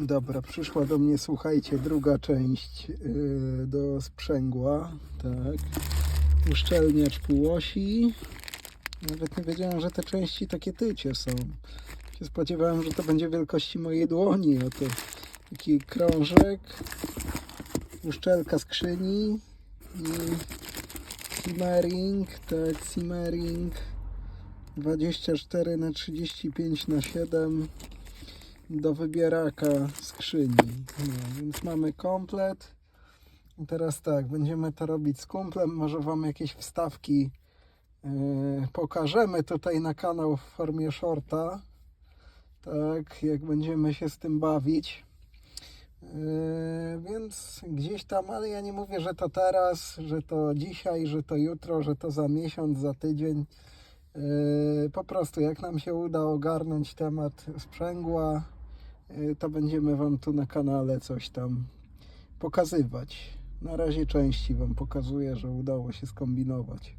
Dobra, przyszła do mnie, słuchajcie, druga część yy, do sprzęgła. Tak. Uszczelniacz półosi. Nawet nie wiedziałem, że te części takie tycie są. Się spodziewałem, że to będzie wielkości mojej dłoni. Oto taki krążek, uszczelka skrzyni i simmering, tak, simmering 24 na 35 na 7 do wybieraka skrzyni. No, więc mamy komplet. I teraz tak, będziemy to robić z kumplem. Może Wam jakieś wstawki yy, pokażemy tutaj na kanał w formie shorta. Tak, jak będziemy się z tym bawić. Yy, więc gdzieś tam, ale ja nie mówię, że to teraz, że to dzisiaj, że to jutro, że to za miesiąc, za tydzień. Yy, Po prostu jak nam się uda ogarnąć temat sprzęgła, yy, to będziemy Wam tu na kanale coś tam pokazywać. Na razie części Wam pokazuję, że udało się skombinować.